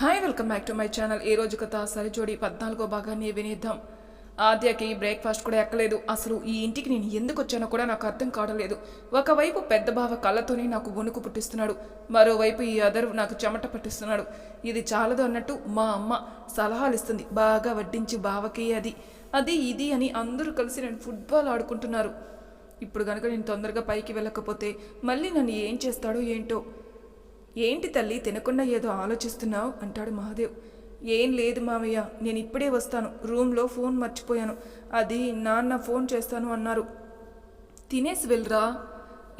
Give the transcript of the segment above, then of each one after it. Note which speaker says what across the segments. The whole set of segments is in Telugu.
Speaker 1: Hi welcome back to my channel ఈ రోజు కథ సరిజోడి పద్నాలుగో భాగాన్ని వినేద్దాం. ఆద్యకి బ్రేక్ఫాస్ట్ కూడా ఎక్కలేదు. అసలు ఈ ఇంటికి నేను ఎందుకు వచ్చానో కూడా నాకు అర్థం కావట్లేదు. ఒకవైపు పెద్ద బావ కళ్ళతోనే నాకు వణుకు పుట్టిస్తున్నాడు. మరోవైపు ఈ అదరు నాకు చెమట పట్టిస్తున్నాడు. ఇది చాలదు అన్నట్టు మా అమ్మ సలహాలు ఇస్తుంది. బాగా వడ్డించి బావకి అది. అది ఇది అని అందరూ కలిసి నేను ఫుట్బాల్ ఆడుకుంటున్నారు. ఇప్పుడు కనుక నేను తొందరగా పైకి వెళ్ళకపోతే మళ్ళీ నన్ను ఏం చేస్తాడో ఏంటో? ఏంటి తల్లి తినకుండా ఏదో ఆలోచిస్తున్నావు? అంటాడు మహాదేవ్. ఏం లేదు మావయ్య నేను ఇప్పుడే వస్తాను. రూమ్లో ఫోన్ మర్చిపోయాను. అది నాన్న ఫోన్ చేస్తాను అన్నారు. తినేసి వెళ్ళరా?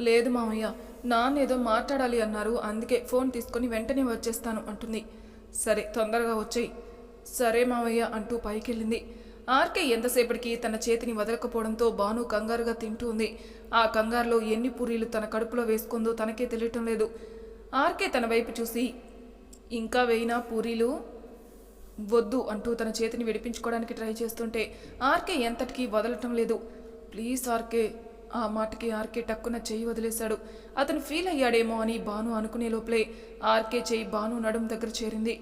Speaker 1: లేదు మామయ్య నాన్న ఏదో మాట్లాడాలి అన్నారు. అందుకే ఫోన్ తీసుకొని వెంటనే వచ్చేస్తాను అంటుంది. సరే తొందరగా వచ్చేయి. సరే మావయ్య అంటూ పైకెళ్ళింది. ఆర్కే ఎంతసేపటికి తన చేతిని వదలకపోవడంతో బాను కంగారుగా తింటూ ఉంది. ఆ కంగారులో ఎన్ని పూరీలు తన కడుపులో వేసుకుందో తనకే తెలియటం లేదు. ఆర్కే తన వైపు చూసి ఇంకా వేయినా పూరీలు? వద్దు అంటూ తన చేతిని విడిపించుకోవడానికి ట్రై చేస్తుంటే ఆర్కే ఎంతటికి వదలటం లేదు. ప్లీజ్ ఆర్కే ఆ మాటకి ఆర్కే టక్కున చెయ్యి వదిలేశాడు. అతను ఫీల్ అయ్యాడేమో అని బాను అనుకునే లోపలే ఆర్కే చెయ్యి బాను నడుం దగ్గర చేరింది.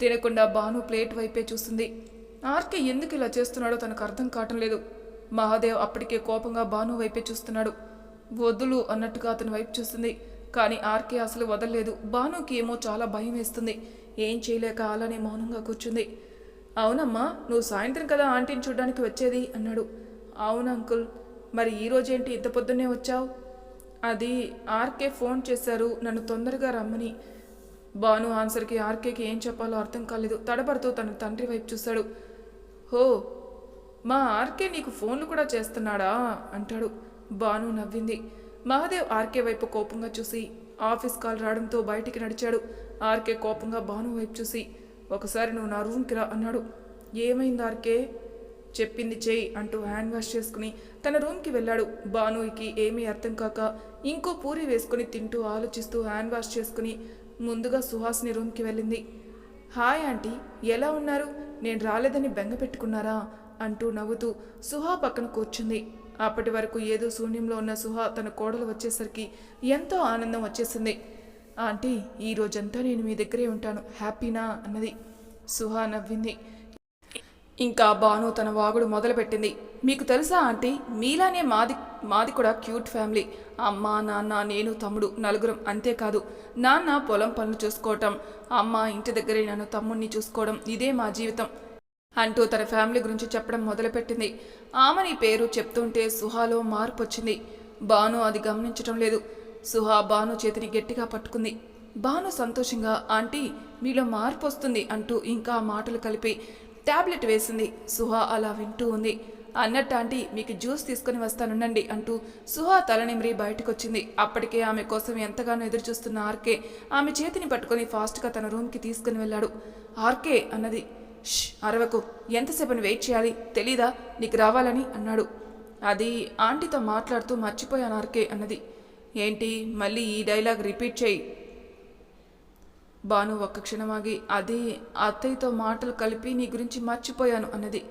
Speaker 1: తినకుండా బాను ప్లేట్ వైపే చూస్తుంది ఆర్కే ఎందుకు ఇలా చేస్తున్నాడో తనకు అర్థం కావటం లేదు. మహాదేవ్ అప్పటికే కోపంగా బాను వైపే చూస్తున్నాడు. వద్దులు అన్నట్టుగా అతని వైపు చూస్తుంది కానీ ఆర్కే అసలు వదలలేదు. బానుకి ఏమో చాలా భయం వేస్తుంది. ఏం చేయలేక అలానే మౌనంగా కూర్చుంది. అవునమ్మా నువ్వు సాయంత్రం కదా ఆంటీని చూడడానికి వచ్చేది? అన్నాడు. అవును అంకుల్ మరి ఈ రోజేంటి ఇంత పొద్దున్నే వచ్చావు? అది ఆర్కే ఫోన్ చేశారు. నన్ను తొందరగా రమ్మని. బాను ఆన్సర్కి ఆర్కేకి ఏం చెప్పాలో అర్థం కాలేదు. తడబడుతూ తన తండ్రి వైపు చూశాడు. హో మా ఆర్కే నీకు ఫోన్లు కూడా చేస్తున్నాడా? అంటాడు. బాను నవ్వింది. మహాదేవ్ ఆర్కే వైపు కోపంగా చూసి ఆఫీస్ కాల్ రావడంతో బయటికి నడిచాడు. ఆర్కే కోపంగా భాను వైపు చూసి ఒకసారి నువ్వు నా రూమ్కి రా అన్నాడు. ఏమైంది ఆర్కే? చెప్పింది చేయి అంటూ హ్యాండ్ వాష్ చేసుకుని తన రూమ్కి వెళ్ళాడు. భానుకి ఏమీ అర్థం కాక ఇంకో పూరి వేసుకుని తింటూ ఆలోచిస్తూ హ్యాండ్ వాష్ చేసుకుని ముందుగా సుహాస్ని రూమ్కి వెళ్ళింది. హాయ్ ఆంటీ ఎలా ఉన్నారు? నేను రాలేదని బెంగ పెట్టుకున్నారా? అంటూ నవ్వుతూ సుహా పక్కన కూర్చుంది. అప్పటి వరకు ఏదో శూన్యంలో ఉన్న సుహా తన కోడలు వచ్చేసరికి ఎంతో ఆనందం వచ్చేసింది. ఆంటీ ఈ రోజంతా నేను మీ దగ్గరే ఉంటాను. హ్యాపీనా? అన్నది. సుహా నవ్వింది. ఇంకా బాను తన వాగుడు మొదలుపెట్టింది. మీకు తెలుసా ఆంటీ మీలానే మాది మాది కూడా క్యూట్ ఫ్యామిలీ. అమ్మ నాన్న నేను తమ్ముడు నలుగురం అంతేకాదు నాన్న పొలం పనులు చూసుకోవటం అమ్మ ఇంటి దగ్గరే నన్ను తమ్ముడిని చూసుకోవడం ఇదే మా జీవితం. అంటూ తన ఫ్యామిలీ గురించి చెప్పడం మొదలుపెట్టింది. ఆమెని పేరు చెప్తుంటే సుహాలో మార్పు వచ్చింది బాను అది గమనించటం లేదు. సుహా బాను చేతిని గట్టిగా పట్టుకుంది. బాను సంతోషంగా ఆంటీ మీలో మార్పు వస్తుంది అంటూ ఇంకా మాటలు కలిపి టాబ్లెట్ వేసింది. సుహా అలా వింటూ ఉంది. అన్నట్టు ఆంటీ మీకు జ్యూస్ తీసుకొని వస్తానుండండి అంటూ సుహా తలనిమిరి బయటకొచ్చింది. అప్పటికే ఆమె కోసం ఎంతగానో ఎదురుచూస్తున్న ఆర్కే ఆమె చేతిని పట్టుకొని ఫాస్ట్గా తన రూమ్కి తీసుకుని వెళ్ళాడు. ఆర్కే అన్నది. అరవకు. ఎంతసేపని వెయిట్ చేయాలి? తెలీదా? నీకు రావాలని అన్నాడు. అది ఆంటీతో మాట్లాడుతూ మర్చిపోయాను ఆర్కే అన్నది. ఏంటి? మళ్ళీ ఈ డైలాగ్ రిపీట్ చేయి. బాను ఒక్క క్షణమాగి అది అత్తయ్యతో మాటలు కలిపి నీ గురించి మర్చిపోయాను అన్నది.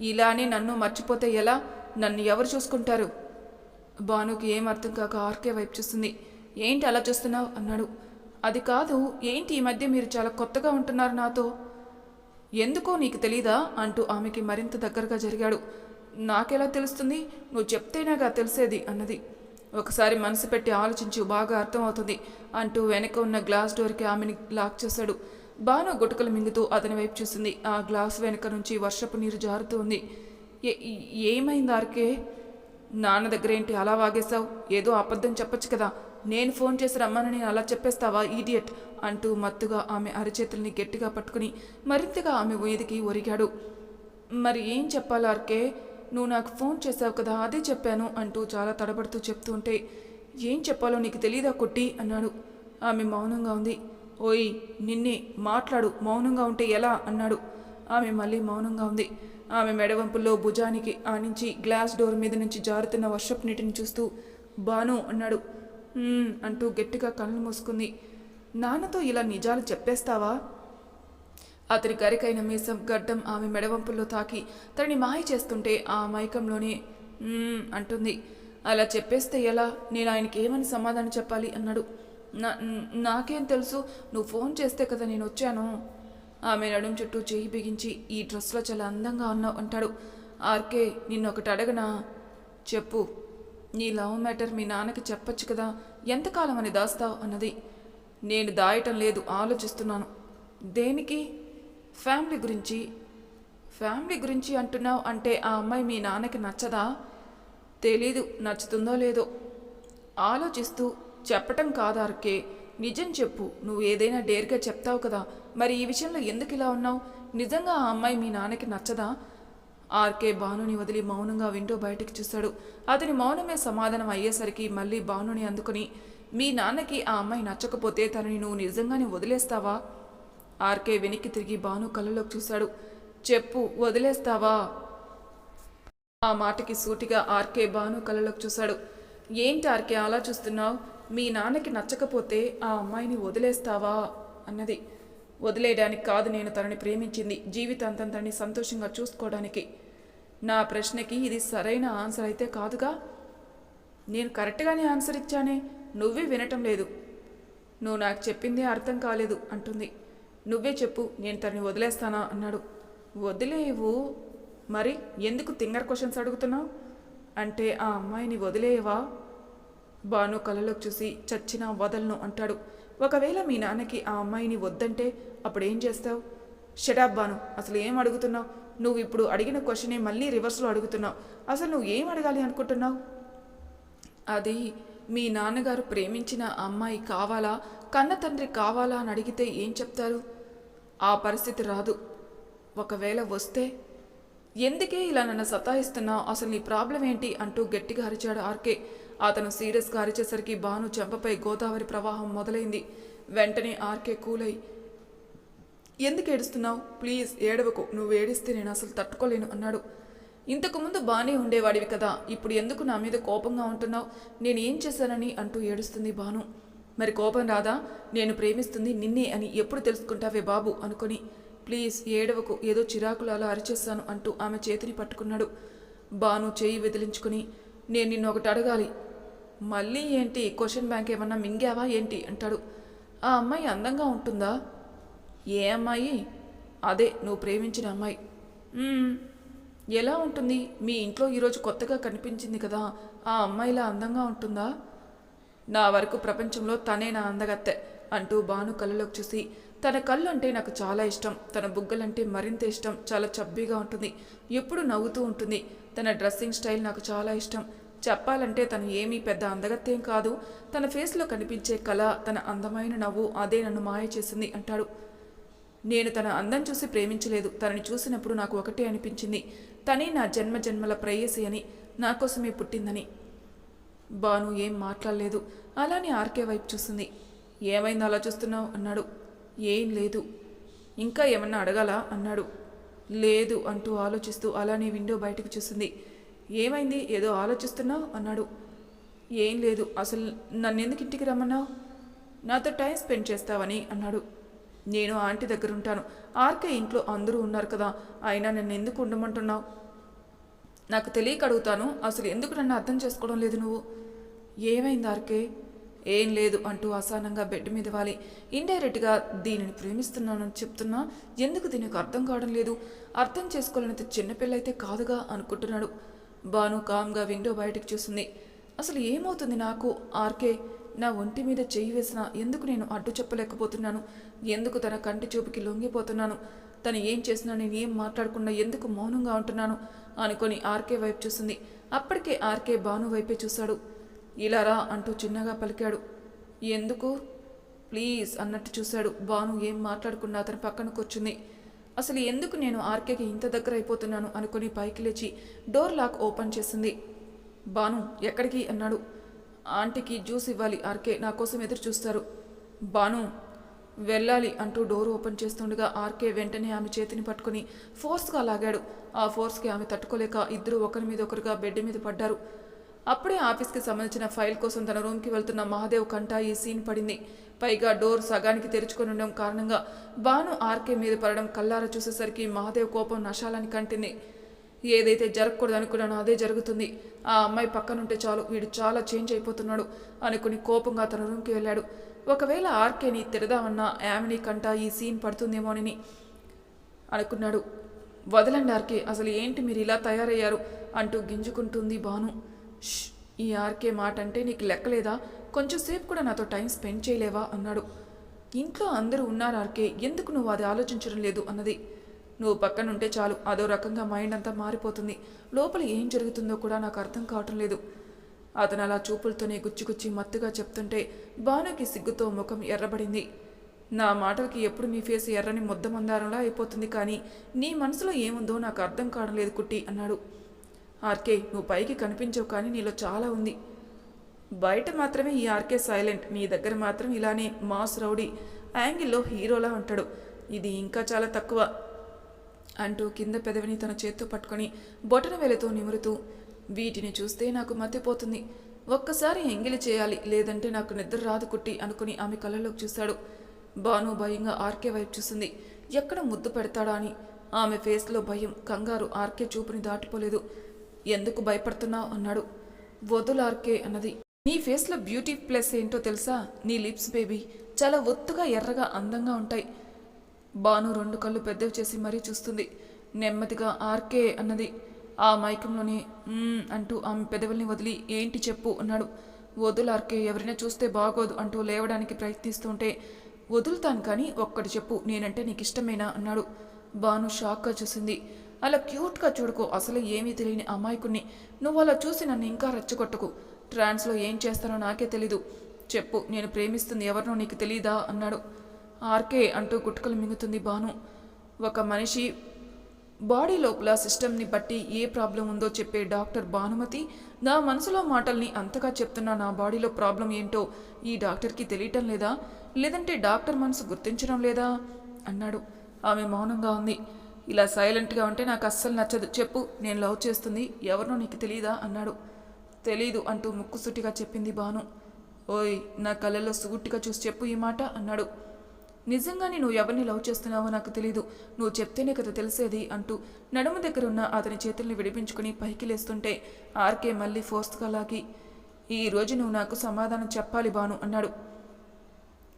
Speaker 1: ఇలానే నన్ను మర్చిపోతే ఎలా? నన్ను ఎవరు చూసుకుంటారు? బానుకి ఏం అర్థం కాక ఆర్కే వైపు చూస్తుంది. ఏంటి అలా చూస్తున్నావు? అన్నాడు. అది కాదు ఏంటి ఈ మధ్య మీరు చాలా కొత్తగా ఉంటున్నారు నాతో? ఎందుకో నీకు తెలీదా అంటూ ఆమెకి మరింత దగ్గరగా జరిగాడు. నాకెలా తెలుస్తుంది? నువ్వు చెప్తేనేగా తెలిసేది అన్నది. ఒకసారి మనసు పెట్టి ఆలోచించు బాగా అర్థమవుతుంది అంటూ వెనక ఉన్న గ్లాస్ డోర్కి ఆమెని లాక్ చేశాడు. బాను గుటకలు మింగుతూ అతని వైపు చూసింది. ఆ గ్లాస్ వెనక నుంచి వర్షపు నీరు జారుతూ ఉంది. ఏమైంది ఆర్కే? నాన్న దగ్గర ఏంటి అలా వాగేశావు? ఏదో అబద్ధం చెప్పొచ్చు కదా. నేను ఫోన్ చేసి రమ్మని అలా చెప్పేస్తావా ఈడియట్ అంటూ మత్తుగా ఆమె అరచేతుల్ని గట్టిగా పట్టుకుని మరింతగా ఆమె వీధికి ఒరిగాడు. మరి ఏం చెప్పాలా అర్కే నువ్వు నాకు ఫోన్ చేసావు కదా అదే చెప్పాను అంటూ చాలా తడబడుతూ చెప్తుంటే ఏం చెప్పాలో నీకు తెలియదా కొట్టి? అన్నాడు. ఆమె మౌనంగా ఉంది. ఓయ్ నిన్నే మాట్లాడు మౌనంగా ఉంటే ఎలా? అన్నాడు. ఆమె మళ్ళీ మౌనంగా ఉంది. ఆమె మెడవంపుల్లో భుజానికి ఆనించి గ్లాస్ డోర్ మీద నుంచి జారుతున్న వర్షపు నీటిని చూస్తూ బాను అన్నాడు. అంటూ గట్టిగా కళ్ళు మూసుకుంది. నాన్నతో ఇలా నిజాలు చెప్పేస్తావా? అతని గరికైన మీసం గడ్డం ఆమె మెడవంపుల్లో తాకి తనని మాయ చేస్తుంటే ఆ మైకంలోనే అంటుంది. అలా చెప్పేస్తే ఎలా? నేను ఆయనకి ఏమని సమాధానం చెప్పాలి అన్నాడు. నా నాకేం తెలుసు? నువ్వు ఫోన్ చేస్తే కదా నేను వచ్చాను. ఆమె నడుం చుట్టూ చేయి బిగించి ఈ డ్రెస్లో చాలా అందంగా ఉన్నావు అంటాడు. ఆర్కే నిన్నొకటి అడగనా? చెప్పు. నీ లవ్ మ్యాటర్ మీ నాన్నకి చెప్పొచ్చు కదా ఎంతకాలం అని దాస్తావు అన్నది. నేను దాయటం లేదు ఆలోచిస్తున్నాను. దేనికి? ఫ్యామిలీ గురించి. ఫ్యామిలీ గురించి అంటున్నావు అంటే ఆ అమ్మాయి మీ నాన్నకి నచ్చదా? తెలీదు నచ్చుతుందో లేదో. ఆలోచిస్తూ చెప్పటం కాదార్కే నిజం చెప్పు నువ్వు ఏదైనా డేర్గా చెప్తావు కదా. మరి ఈ విషయంలో ఎందుకు ఇలా ఉన్నావు? నిజంగా ఆ అమ్మాయి మీ నాన్నకి నచ్చదా? ఆర్కే భానుని వదిలి మౌనంగా వింటూ బయటకు చూశాడు. అతని మౌనమే సమాధానం అయ్యేసరికి మళ్ళీ భానుని అందుకుని మీ నాన్నకి ఆ అమ్మాయి నచ్చకపోతే తనని నువ్వు నిజంగానే వదిలేస్తావా? ఆర్కే వెనక్కి తిరిగి భాను కళ్ళలోకి చూశాడు. చెప్పు వదిలేస్తావా? ఆ మాటకి సూటిగా ఆర్కే భాను కళ్ళలోకి చూశాడు. ఏంటి ఆర్కే అలా చూస్తున్నావు? మీ నాన్నకి నచ్చకపోతే ఆ అమ్మాయిని వదిలేస్తావా? అన్నది. వదిలేయడానికి కాదు నేను తనని ప్రేమించింది. జీవితాంతం తనని సంతోషంగా చూసుకోవడానికి. నా ప్రశ్నకి ఇది సరైన ఆన్సర్ అయితే కాదుగా? నేను కరెక్ట్గానే ఆన్సర్ ఇచ్చానే? నువ్వే వినటం లేదు. నువ్వు నాకు చెప్పిందే అర్థం కాలేదు అంటుంది. నువ్వే చెప్పు నేను తనని వదిలేస్తానా? అన్నాడు. వదిలేవు? మరి ఎందుకు తింగర్ క్వశ్చన్స్ అడుగుతున్నావు? అంటే ఆ అమ్మాయిని వదిలేయవా బాను కళ్ళలోకి చూసి చచ్చిన వదలను అంటాడు. ఒకవేళ మీ నాన్నకి ఆ అమ్మాయిని వద్దంటే అప్పుడేం చేస్తావు? షటాబ్బాను అసలు ఏం అడుగుతున్నావు? నువ్వు ఇప్పుడు అడిగిన క్వశ్చనే మళ్ళీ రివర్స్లో అడుగుతున్నావు. అసలు నువ్వు ఏం అడగాలి అనుకుంటున్నావు? అది మీ నాన్నగారు ప్రేమించిన అమ్మాయి కావాలా? కన్న తండ్రి కావాలా అని అడిగితే ఏం చెప్తారు? ఆ పరిస్థితి రాదు. ఒకవేళ వస్తే ఎందుకే ఇలా నన్ను సతాయిస్తున్నావు? అసలు నీ ప్రాబ్లం ఏంటి? అంటూ గట్టిగా అరిచాడు ఆర్కే. అతను సీరియస్గా అరిచేసరికి భాను చెంపపై గోదావరి ప్రవాహం మొదలైంది. వెంటనే ఆర్కే కూలై ఎందుకు ఏడుస్తున్నావు? ప్లీజ్ ఏడవకు. నువ్వు ఏడిస్తే నేను అసలు తట్టుకోలేను అన్నాడు. ఇంతకుముందు బానే బాగానే ఉండేవాడివి కదా. ఇప్పుడు ఎందుకు నా మీద కోపంగా ఉంటున్నావు? నేను ఏం చేశానని అంటూ ఏడుస్తుంది భాను. మరి కోపం రాదా? నేను ప్రేమిస్తుంది నిన్నే అని ఎప్పుడు తెలుసుకుంటావే బాబు అనుకొని ప్లీజ్ ఏడవకు. ఏదో చిరాకులు అలా అరిచేస్తాను అంటూ ఆమె చేతిని పట్టుకున్నాడు. బాను చేయి వెదిలించుకుని నేను నిన్ను ఒకటి అడగాలి. మళ్ళీ ఏంటి? క్వశ్చన్ బ్యాంక్ ఏమన్నా మింగావా ఏంటి? అంటాడు. ఆ అమ్మాయి అందంగా ఉంటుందా? ఏ అమ్మాయి? అదే నువ్వు ప్రేమించిన అమ్మాయి. ఎలా ఉంటుంది? మీ ఇంట్లో ఈరోజు కొత్తగా కనిపించింది కదా. ఆ అమ్మాయిలా అందంగా ఉంటుందా? నా వరకు ప్రపంచంలో తనే నా అందగత్తె అంటూ భాను కళ్ళలోకి చూసి తన కళ్ళు అంటే నాకు చాలా ఇష్టం. తన బుగ్గలంటే మరింత ఇష్టం. చాలా చబ్బీగా ఉంటుంది. ఎప్పుడు నవ్వుతూ ఉంటుంది. తన డ్రెస్సింగ్ స్టైల్ నాకు చాలా ఇష్టం. చెప్పాలంటే తను ఏమీ పెద్ద అందగత్తేం కాదు. తన ఫేస్లో కనిపించే కళ తన అందమైన నవ్వు అదే నన్ను మాయ చేసింది అంటాడు. నేను తన అందం చూసి ప్రేమించలేదు. తనని చూసినప్పుడు నాకు ఒకటే అనిపించింది. తనే నా జన్మ జన్మల ప్రేయసి అని నా కోసమే పుట్టిందని. బాను ఏం మాట్లాడలేదు. అలానే ఆర్కే వైపు చూసింది. ఏమైంది అలా చూస్తున్నావు? అన్నాడు. ఏం లేదు. ఇంకా ఏమన్నా అడగాలా? అన్నాడు. లేదు అంటూ ఆలోచిస్తూ అలానే విండో బయటకు చూసింది. ఏమైంది? ఏదో ఆలోచిస్తున్నావు? అన్నాడు. ఏం లేదు. అసలు నన్నెందుకు ఇంటికి రమ్మన్నావు? నాతో టైం స్పెండ్ చేస్తావని అన్నాడు. నేను ఆంటీ దగ్గర ఉంటాను ఆర్కే ఇంట్లో అందరూ ఉన్నారు కదా. అయినా నన్ను ఎందుకు ఉండమంటున్నావు? నాకు తెలియక అడుగుతాను. అసలు ఎందుకు నన్ను అర్థం చేసుకోవడం లేదు నువ్వు? ఏమైంది ఆర్కే? ఏం లేదు అంటూ అసహనంగా బెడ్ మీద వాలి. ఇండైరెక్ట్గా దీనిని ప్రేమిస్తున్నానని చెప్తున్నా ఎందుకు దీనికి అర్థం కావడం లేదు? అర్థం చేసుకోలేనంత చిన్నపిల్ల అయితే కాదుగా అనుకుంటున్నాడు. బాను కామ్గా విండో బయటకు చూసింది. అసలు ఏమవుతుంది నాకు? ఆర్కే నా ఒంటి మీద చేయి వేసిన ఎందుకు నేను అడ్డు చెప్పలేకపోతున్నాను? ఎందుకు తన కంటి చూపుకి లొంగిపోతున్నాను? తను ఏం చేసినా నేను ఏం మాట్లాడకుండా ఎందుకు మౌనంగా ఉంటున్నాను? అనుకొని ఆర్కే వైపు చూసింది. అప్పటికే ఆర్కే బాను వైపే చూశాడు. ఇలా రా అంటూ చిన్నగా పలికాడు. ఎందుకు? ప్లీజ్ అన్నట్టు చూశాడు. బాను ఏం మాట్లాడకుండా అతని పక్కన కూర్చుంది. అసలు ఎందుకు నేను ఆర్కేకి ఇంత దగ్గర అయిపోతున్నాను అనుకుని పైకి లేచి డోర్ లాక్ ఓపెన్ చేసింది. బాను ఎక్కడికి అన్నాడు. ఆంటీకి జ్యూస్ ఇవ్వాలి ఆర్కే నా కోసం ఎదురు చూస్తారు. బాను వెళ్ళాలి అంటూ డోర్ ఓపెన్ చేస్తుండగా ఆర్కే వెంటనే ఆమె చేతిని పట్టుకుని ఫోర్స్గా లాగాడు. ఆ ఫోర్స్కి ఆమె తట్టుకోలేక ఇద్దరు ఒకరి మీద ఒకరుగా బెడ్ మీద పడ్డారు. అప్పుడే ఆఫీస్కి సంబంధించిన ఫైల్ కోసం తన రూమ్కి వెళ్తున్న మహాదేవ్ కంట ఈ సీన్ పడింది. పైగా డోర్ సగానికి తెరుచుకొని ఉండడం కారణంగా బాను ఆర్కే మీద పడడం కల్లారా చూసేసరికి మహాదేవ్ కోపం నశాలని కంటింది. ఏదైతే జరగకూడదు అనుకున్నానో అదే జరుగుతుంది. ఆ అమ్మాయి పక్కనుంటే చాలు వీడు చాలా చేంజ్ అయిపోతున్నాడు అనుకుని కోపంగా తన రూమ్కి వెళ్ళాడు. ఒకవేళ ఆర్కేని తిరదామన్నా యామిని కంట ఈ సీన్ పడుతుందేమోనని అనుకున్నాడు. వదలండి ఆర్కే అసలు ఏంటి మీరు ఇలా తయారయ్యారు? అంటూ గింజుకుంటుంది బాను ఈ ఆర్కే మాట అంటే నీకు లెక్కలేదా? కొంచెంసేపు కూడా నాతో టైం స్పెండ్ చేయలేవా? అన్నాడు. ఇంట్లో అందరూ ఉన్నారు ఆర్కే. ఎందుకు నువ్వు అది ఆలోచించడం లేదు? అన్నది. నువ్వు పక్కనుంటే చాలు. అదో రకంగా మైండ్ అంతా మారిపోతుంది. లోపల ఏం జరుగుతుందో కూడా నాకు అర్థం కావటం లేదు. అతను అలా చూపులతోనే గుచ్చిగుచ్చి మత్తుగా చెప్తుంటే బానుకి సిగ్గుతో ముఖం ఎర్రబడింది. నా మాటలకి ఎప్పుడు మీ ఫేస్ ఎర్రని ముద్దమందారంలా అయిపోతుంది కానీ నీ మనసులో ఏముందో నాకు అర్థం కావడం లేదు కుట్టి అన్నాడు. ఆర్కే నువ్వు పైకి కనిపించవు కానీ నీలో చాలా ఉంది. బయట మాత్రమే ఈ ఆర్కే సైలెంట్. నీ దగ్గర మాత్రం ఇలానే మాస్ రౌడీ యాంగిల్లో హీరోలా ఉంటాడు. ఇది ఇంకా చాలా తక్కువ అంటూ కింద పెదవిని తన చేత్తో పట్టుకొని బొటన వెలతో నిమురుతూ వీటిని చూస్తే నాకు మతిపోతుంది. ఒక్కసారి ఎంగిలి చేయాలి లేదంటే నాకు నిద్ర రాదు కుట్టి అనుకుని ఆమె కళ్ళలోకి చూశాడు బాను భయంగా ఆర్కే వైపు చూసింది ఎక్కడ ముద్దు పెడతాడా అని. ఆమె ఫేస్లో భయం కంగారు ఆర్కే చూపుని దాటిపోలేదు ఎందుకు భయపడుతున్నావు? అన్నాడు. వదులు ఆర్కే అన్నది. నీ ఫేస్లో బ్యూటీ ప్లస్ ఏంటో తెలుసా? నీ లిప్స్ బేబీ. చాలా ఒత్తుగా ఎర్రగా అందంగా ఉంటాయి. బాను రెండు కళ్ళు పెద్దవి చేసి మరీ చూస్తుంది. నెమ్మదిగా ఆర్కే అన్నది. ఆ మైకంలోనే అంటూ ఆమె పెదవుల్ని వదిలి ఏంటి చెప్పు అన్నాడు. వదులార్కే ఎవరైనా చూస్తే బాగోదు అంటూ లేవడానికి ప్రయత్నిస్తుంటే వదులుతాను కానీ ఒక్కటి చెప్పు నేనంటే నీకు ఇష్టమేనా అన్నాడు. బాను షాక్గా చూసింది. అలా క్యూట్గా చూడుకో. అసలు ఏమీ తెలియని అమాయకుణ్ణి. నువ్వు అలా చూసి నన్ను ఇంకా రెచ్చగొట్టకు. ట్రాన్స్లో ఏం చేస్తానో నాకే తెలీదు. చెప్పు నేను ప్రేమిస్తుంది ఎవరినో నీకు తెలీదా? అన్నాడు. ఆర్కే అంటూ గుట్కలు మింగుతుంది బాను ఒక మనిషి బాడీ లోపల సిస్టమ్ని బట్టి ఏ ప్రాబ్లం ఉందో చెప్పే డాక్టర్ భానుమతి నా మనసులో మాటల్ని అంతగా చెప్తున్న నా బాడీలో ప్రాబ్లం ఏంటో ఈ డాక్టర్కి తెలియటం లేదా? లేదంటే డాక్టర్ మనసు గుర్తించడం లేదా? అన్నాడు. ఆమె మౌనంగా ఉంది. ఇలా సైలెంట్గా ఉంటే నాకు అస్సలు నచ్చదు. చెప్పు నేను లవ్ చేస్తుంది ఎవరినో నీకు తెలియదా అన్నాడు. తెలీదు అంటూ ముక్కుసూటిగా చెప్పింది భాను. ఓయ్ నా కళ్ళల్లో సూటిగా చూసి చెప్పు ఈ మాట అన్నాడు. నిజంగానే నువ్వు ఎవరిని లవ్ చేస్తున్నావో నాకు తెలీదు. నువ్వు చెప్తేనే కదా తెలిసేది అంటూ నడుము దగ్గర ఉన్న అతని చేతుల్ని విడిపించుకుని పైకి లేస్తుంటే ఆర్కే మళ్ళీ ఫోర్స్గా లాగి ఈ రోజు నువ్వు నాకు సమాధానం చెప్పాలి బాను అన్నాడు.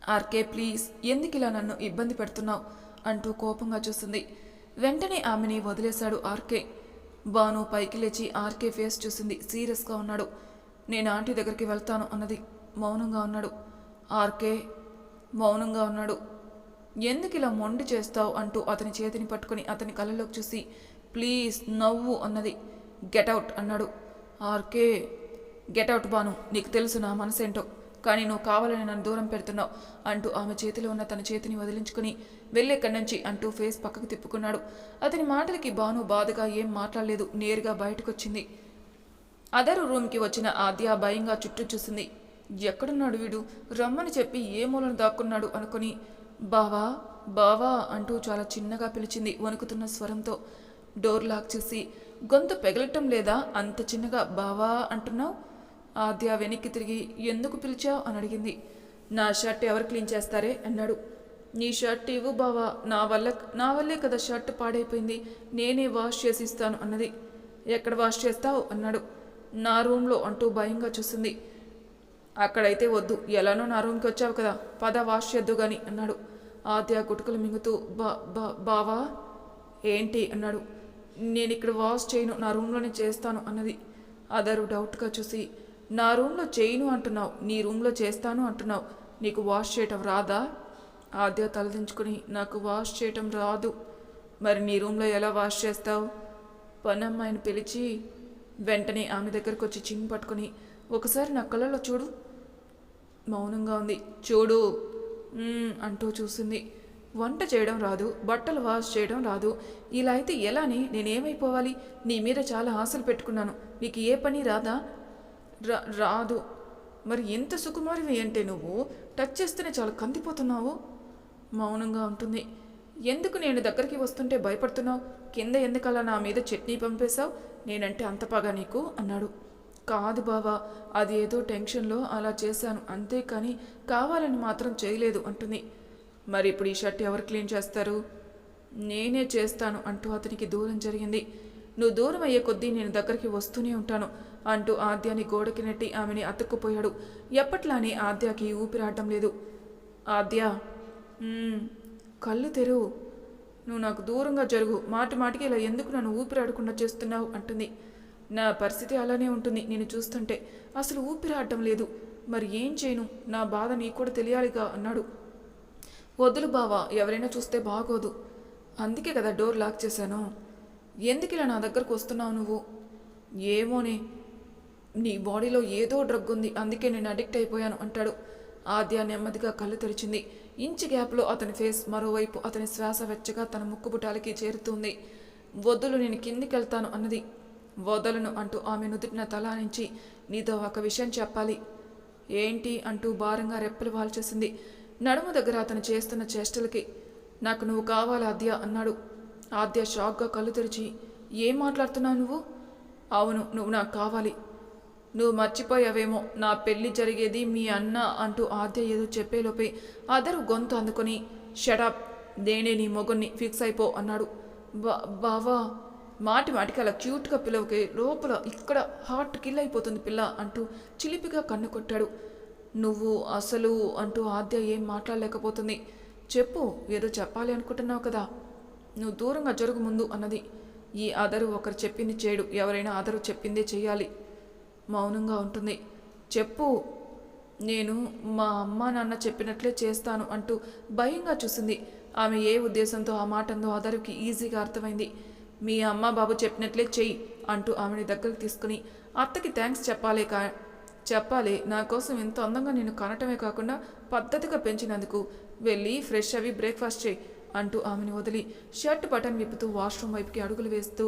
Speaker 1: ఆర్కే ప్లీజ్ ఎందుకు ఇలా నన్ను ఇబ్బంది పెడుతున్నావు? అంటూ కోపంగా చూస్తుంది. వెంటనే ఆమెని వదిలేశాడు ఆర్కే. బాను పైకి లేచి ఆర్కే ఫేస్ చూసింది. సీరియస్గా ఉన్నాడు. నేను ఆంటీ దగ్గరికి వెళ్తాను అన్నది మౌనంగా ఉన్నాడు. ఆర్కే మౌనంగా ఉన్నాడు. ఎందుకు ఇలా మొండి చేస్తావు అంటూ అతని చేతిని పట్టుకుని అతని కళ్ళలోకి చూసి ప్లీజ్ నవ్వు అన్నది. గెటౌట్ అన్నాడు. ఆర్కే గెటౌట్ బాను నీకు తెలుసు నా మనసేంటో. కానీ నువ్వు కావాలని నన్ను దూరం పెడుతున్నావు అంటూ ఆమె చేతిలో ఉన్న తన చేతిని వదిలించుకుని వెళ్ళెక్కడి నుంచి అంటూ ఫేస్ పక్కకు తిప్పుకున్నాడు. అతని మాటలకి బాను బాధగా ఏం మాట్లాడలేదు నేరుగా బయటకొచ్చింది. అదరు రూమ్కి వచ్చిన ఆద్య భయంగా చుట్టూ చూసింది. ఎక్కడున్నాడు వీడు? రమ్మని చెప్పి ఏ మూలను దాక్కున్నాడు అనుకుని బావా బావా అంటూ చాలా చిన్నగా పిలిచింది వణుకుతున్న స్వరంతో. డోర్ లాక్ చేసి గొంతు పెగలటం లేదా? అంత చిన్నగా బావా అంటున్నావు? ఆద్య వెనక్కి తిరిగి ఎందుకు పిలిచావు? అని అడిగింది. నా షర్ట్ ఎవరు క్లీన్ చేస్తారే? అన్నాడు. నీ షర్ట్ ఇవ్వు బావా నా వల్ల నా వల్లే కదా షర్ట్ పాడైపోయింది. నేనే వాష్ చేసి ఇస్తాను అన్నది. ఎక్కడ వాష్ చేస్తావు? అన్నాడు. నా రూమ్లో అంటూ భయంగా చూసింది. అక్కడైతే వద్దు ఎలానో నా రూమ్కి వచ్చావు కదా పద వాష్ చేద్దు గాని అన్నాడు. ఆద్య గుటుకలు మింగుతూ బా బా బావా? ఏంటి? అన్నాడు. నేను ఇక్కడ వాష్ చేయను నా రూమ్లోనే చేస్తాను అన్నది. అదరు డౌట్గా చూసి నా రూమ్లో చేయను అంటున్నావు నీ రూమ్లో చేస్తాను అంటున్నావు. నీకు వాష్ చేయటం రాదా? ఆద్య తలదించుకుని నాకు వాష్ చేయటం రాదు. మరి నీ రూమ్లో ఎలా వాష్ చేస్తావు? పనమ్మాయిని పిలిచి వెంటనే ఆమె దగ్గరకు వచ్చి చిమ్మి పట్టుకుని ఒకసారి నా కళ్ళలో చూడు. మౌనంగా ఉంది. చూడు. అంటూ చూసింది. వంట చేయడం రాదు బట్టలు వాష్ చేయడం రాదు. ఇలా అయితే ఎలానే నేనేమైపోవాలి? నీ మీద చాలా ఆశలు పెట్టుకున్నాను. నీకు ఏ పని రాదా? రా రాదు. మరి ఎంత సుకుమారివి అంటే నువ్వు? టచ్ చేస్తేనే చాలా కందిపోతున్నావు. మౌనంగా ఉంటుంది. ఎందుకు నేను దగ్గరికి వస్తుంటే భయపడుతున్నావు? కింద ఎందుకలా నా మీద చట్నీ పంపేశావు? నేనంటే అంత పగా నీకు? అన్నాడు. కాదు బావా అది ఏదో టెన్షన్లో అలా చేశాను. అంతేకాని కావాలని మాత్రం చేయలేదు అంటుంది. మరి ఇప్పుడు ఈ షర్ట్ ఎవరు క్లీన్ చేస్తారు? నేనే చేస్తాను అంటూ అతనికి దూరం జరిగింది. నువ్వు దూరం అయ్యే కొద్దీ నేను దగ్గరికి వస్తూనే ఉంటాను. అంటూ ఆద్యాని గోడకి నెట్టి ఆమెని అతుక్కుపోయాడు. ఎప్పట్లానే ఆద్యాకి ఊపిరాడటం లేదు. ఆద్య కళ్ళు తెరువు నువ్వు నాకు దూరంగా జరుగు. మాటి మాటికి ఇలా ఎందుకు నన్ను ఊపిరాడకుండా చేస్తున్నావు? అంటుంది. నా పరిస్థితి అలానే ఉంటుంది నేను చూస్తుంటే. అసలు ఊపిరాడటం లేదు. మరి ఏం చేయను? నా బాధ నీకు కూడా తెలియాలిగా అన్నాడు. వదులు బావా ఎవరైనా చూస్తే బాగోదు. అందుకే కదా డోర్ లాక్ చేశాను. ఎందుకు ఇలా నా దగ్గరకు వస్తున్నావు నువ్వు? ఏమోనే. నీ బాడీలో ఏదో డ్రగ్ ఉంది అందుకే నేను అడిక్ట్ అయిపోయాను అంటాడు. ఆద్య నెమ్మదిగా కళ్ళు తెరిచింది. ఇంచు గ్యాప్లో అతని ఫేస్ మరోవైపు అతని శ్వాస వెచ్చగా తన ముక్కుబుటాలకి చేరుతుంది. వద్దులు నేను కిందికి వెళ్తాను అన్నది. వదలను అంటూ ఆమె నుదుటిన తల నుంచి నీతో ఒక విషయం చెప్పాలి. ఏంటి అంటూ భారంగా రెప్పలు వాల్చేసింది. నడుము దగ్గర అతను చేస్తున్న చేష్టలకి నాకు నువ్వు కావాలి ఆద్య అన్నాడు. ఆద్య షాక్గా కళ్ళు తెరిచి ఏం మాట్లాడుతున్నావు నువ్వు? అవును నువ్వు నాకు కావాలి. నువ్వు మర్చిపోయావేమో. నా పెళ్ళి జరిగేది మీ అన్న అంటూ ఆద్య ఏదో చెప్పేలోపే అదరు గొంతు అందుకొని షడప్ నేనే నీ మొగుణ్ణి. ఫిక్స్ అయిపో అన్నాడు. బా బావా. మాటి మాటికి అలా క్యూట్గా పిల్లవకి లోపల ఇక్కడ హార్ట్ కిల్ అయిపోతుంది పిల్ల అంటూ చిలిపిగా కన్ను కొట్టాడు. నువ్వు అసలు అంటూ ఆద్య ఏం మాట్లాడలేకపోతుంది. చెప్పు. ఏదో చెప్పాలి అనుకుంటున్నావు కదా. నువ్వు దూరంగా జరుగు ముందు అన్నది. ఈ ఆదరు ఒకరు చెప్పింది చేయడు ఎవరైనా ఆదరు చెప్పిందే చేయాలి మౌనంగా ఉంటుంది. చెప్పు నేను మా అమ్మ నాన్న చెప్పినట్లే చేస్తాను అంటూ భయంగా చూసింది. ఆమె ఏ ఉద్దేశంతో ఆ మాట అందో అదరుకి ఈజీగా అర్థమైంది. మీ అమ్మ బాబు చెప్పినట్లే చెయ్యి అంటూ ఆమెని దగ్గరకు తీసుకుని అత్తకి థ్యాంక్స్ చెప్పాలే కా చెప్పాలి నా కోసం ఇంత అందంగా నేను కనటమే కాకుండా పద్ధతిగా పెంచినందుకు వెళ్ళి ఫ్రెష్ అవి బ్రేక్ఫాస్ట్ చేయి అంటూ ఆమెను వదిలి షర్ట్ బటన్ విప్పుతూ వాష్రూమ్ వైపుకి అడుగులు వేస్తూ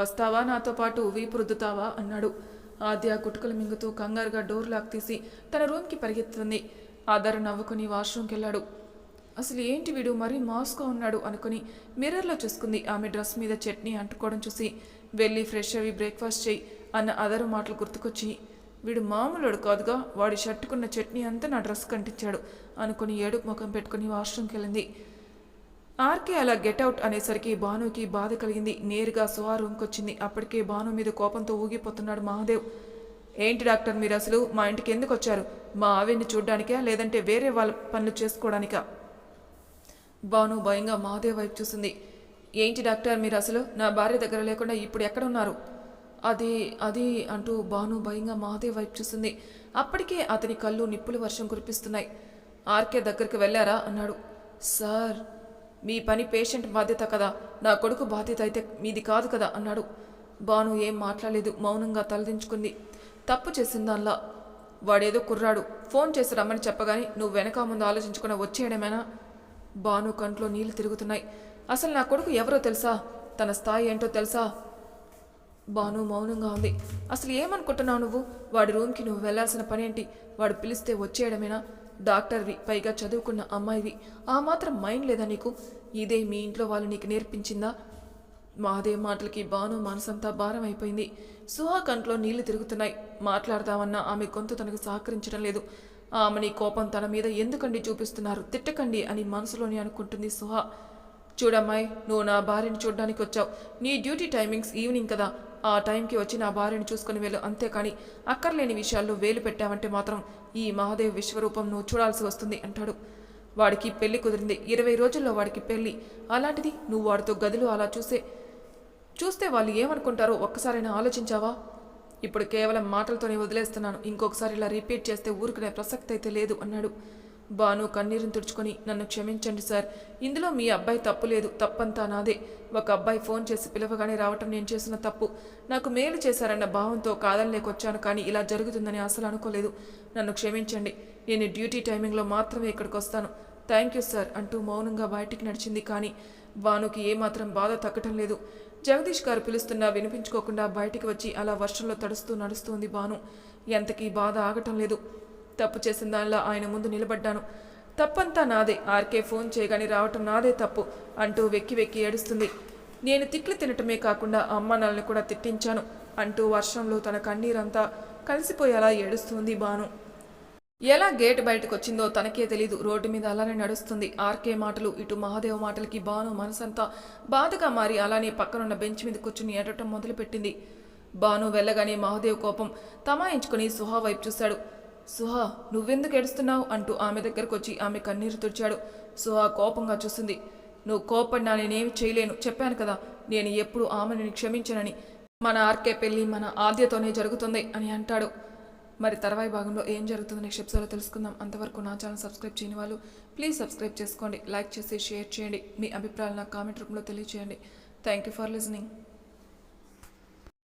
Speaker 1: వస్తావా నాతో పాటు వీపు రుద్దుతావా అన్నాడు. ఆద్య గుటుకలు మింగుతూ కంగారుగా డోర్ లాక్ తీసి తన రూమ్కి పరిగెత్తుంది. ఆధార్ నవ్వుకుని వాష్రూమ్కి వెళ్ళాడు. అసలు ఏంటి వీడు మరీ మాస్గా ఉన్నాడు అనుకుని మిర్రర్లో చూసుకుంది. ఆమె డ్రెస్ మీద చట్నీ అంటుకోవడం చూసి వెళ్ళి ఫ్రెష్ అవి బ్రేక్ఫాస్ట్ చేయి అన్న అదరు మాటలు గుర్తుకొచ్చి వీడు మామూలుడు కాదుగా వాడి షర్టుకున్న చట్నీ అంతా నా డ్రెస్ కంటించాడు అనుకుని ఏడుపు ముఖం పెట్టుకుని వాష్రూమ్కి వెళ్ళింది. ఆర్కే అలా గెట్అవుట్ అనేసరికి భానుకి బాధ కలిగింది. నేరుగా సుహా రూమ్కి వచ్చింది అప్పటికే భాను మీద కోపంతో ఊగిపోతున్నాడు మహాదేవ్. ఏంటి డాక్టర్ మీరు అసలు మా ఇంటికి ఎందుకు వచ్చారు? మా ఆవిడ్ని చూడ్డానికా? లేదంటే వేరే వాళ్ళ పనులు చేసుకోవడానికా భాను భయంగా మహాదేవ్ వైపు చూసింది. ఏంటి డాక్టర్ మీరు అసలు? నా భార్య దగ్గర లేకుండా ఇప్పుడు ఎక్కడ ఉన్నారు? అది అది అంటూ భాను భయంగా మహాదేవ్ వైపు చూసింది. అప్పటికే అతని కళ్ళు నిప్పుల వర్షం కురిపిస్తున్నాయి. ఆర్కే దగ్గరికి వెళ్ళారా? అన్నాడు. సార్ మీ పని పేషెంట్ బాధ్యత కదా. నా కొడుకు బాధ్యత అయితే మీది కాదు కదా అన్నాడు. బాను ఏం మాట్లాడలేదు మౌనంగా తలదించుకుంది తప్పు చేసిన దానిలా. వాడేదో కుర్రాడు. ఫోన్ చేసి రమ్మని చెప్పగానే నువ్వు వెనక ముందు ఆలోచించుకుని వచ్చేయడమేనా? బాను కంట్లో నీళ్ళు తిరుగుతున్నాయి. అసలు నా కొడుకు ఎవరో తెలుసా? తన స్థాయి ఏంటో తెలుసా? బాను మౌనంగా ఉంది. అసలు ఏమనుకుంటున్నావు నువ్వు? వాడి రూమ్కి నువ్వు వెళ్ళాల్సిన పని ఏంటి వాడు పిలిస్తే వచ్చేయడమేనా? డాక్టర్వి పైగా చదువుకున్న అమ్మాయివి. ఆ మాత్రం మైండ్ లేదా నీకు? ఇదే మీ ఇంట్లో వాళ్ళు నీకు నేర్పించిందా? మాదే మాటలకి బాను మనసంతా భారం అయిపోయింది. సుహా కంట్లో నీళ్ళు తిరుగుతున్నాయి. మాట్లాడదామన్నా ఆమె గొంతు తనకు సహకరించడం లేదు. ఆమెని కోపం తన మీద ఎందుకండి చూపిస్తున్నారు? తిట్టకండి అని మనసులోని అనుకుంటుంది సుహా. చూడమ్మాయి నువ్వు నా భార్యని చూడడానికి వచ్చావు. నీ డ్యూటీ టైమింగ్స్ ఈవినింగ్ కదా. ఆ టైంకి వచ్చి నా భార్యని చూసుకుని వెళ్ళు అంతేకాని అక్కర్లేని విషయాల్లో వేలు పెట్టావంటే మాత్రం ఈ మహాదేవ్ విశ్వరూపం నువ్వు చూడాల్సి వస్తుంది అంటాడు. వాడికి పెళ్ళి కుదిరింది. ఇరవై రోజుల్లో వాడికి పెళ్ళి. అలాంటిది నువ్వు వాడితో గదిలో అలా చూసే చూస్తే వాళ్ళు ఏమనుకుంటారో ఒక్కసారైనా ఆలోచించావా? ఇప్పుడు కేవలం మాటలతోనే వదిలేస్తున్నాను. ఇంకొకసారి ఇలా రిపీట్ చేస్తే ఊరుకునే ప్రసక్తి అయితే లేదు అన్నాడు. బాను కన్నీరుని తుడుచుకొని నన్ను క్షమించండి సార్. ఇందులో మీ అబ్బాయి తప్పు లేదు. తప్పంతా నాదే. ఒక అబ్బాయి ఫోన్ చేసి పిలవగానే రావటం నేను చేసిన తప్పు. నాకు మేలు చేశారన్న భావంతో కాదనలేకొచ్చాను కానీ ఇలా జరుగుతుందని అసలు అనుకోలేదు. నన్ను క్షమించండి. నేను డ్యూటీ టైమింగ్లో మాత్రమే ఇక్కడికి వస్తాను. థ్యాంక్ యూ సార్ అంటూ మౌనంగా బయటికి నడిచింది కానీ భానుకి ఏమాత్రం బాధ తగ్గటం లేదు. జగదీష్ గారు పిలుస్తున్నా వినిపించుకోకుండా బయటికి వచ్చి అలా వర్షంలో తడుస్తూ నడుస్తుంది భాను ఎంతకీ బాధ ఆగటం లేదు. తప్పు చేసిన దానిలా ఆయన ముందు నిలబడ్డాను. తప్పంతా నాదే. ఆర్కే ఫోన్ చేయగానే రావటం నాదే తప్పు అంటూ వెక్కి వెక్కి ఏడుస్తుంది. నేను తిట్లు తినటమే కాకుండా అమ్మ నల్ని కూడా తిట్టించాను అంటూ వర్షంలో తన కన్నీరంతా కలిసిపోయేలా ఏడుస్తుంది బాను ఎలా గేట్ బయటకు వచ్చిందో తనకే తెలీదు. రోడ్డు మీద అలానే నడుస్తుంది. ఆర్కే మాటలు ఇటు మహాదేవ్ మాటలకి బాను మనసంతా బాధగా మారి అలానే పక్కనున్న బెంచ్ మీద కూర్చుని ఏడటం మొదలుపెట్టింది. బాను వెళ్ళగానే మహాదేవ్ కోపం తమాయించుకుని సుహా వైపు చూశాడు. సుహా నువ్వెందుకు ఏడుస్తున్నావు? అంటూ ఆమె దగ్గరకు వచ్చి ఆమె కన్నీరు తుడిచాడు. సుహా కోపంగా చూసింది. నువ్వు కోపడినా నేనేమి చేయలేను. చెప్పాను కదా నేను ఎప్పుడు ఆమెని క్షమించనని మన ఆర్కే పెళ్ళి మన ఆద్యతోనే జరుగుతుంది అని అంటాడు. మరి తర్వాయి భాగంలో ఏం జరుగుతుందో నెక్స్ట్ ఎపిసోడ్లో తెలుసుకుందాం. అంతవరకు నా ఛానల్ సబ్స్క్రైబ్ చేయని వాళ్ళు ప్లీజ్ సబ్స్క్రైబ్ చేసుకోండి. లైక్ చేసి షేర్ చేయండి. మీ అభిప్రాయాలు నాకు కామెంట్ రూపంలో తెలియజేయండి థ్యాంక్ యూ ఫర్ లిజనింగ్.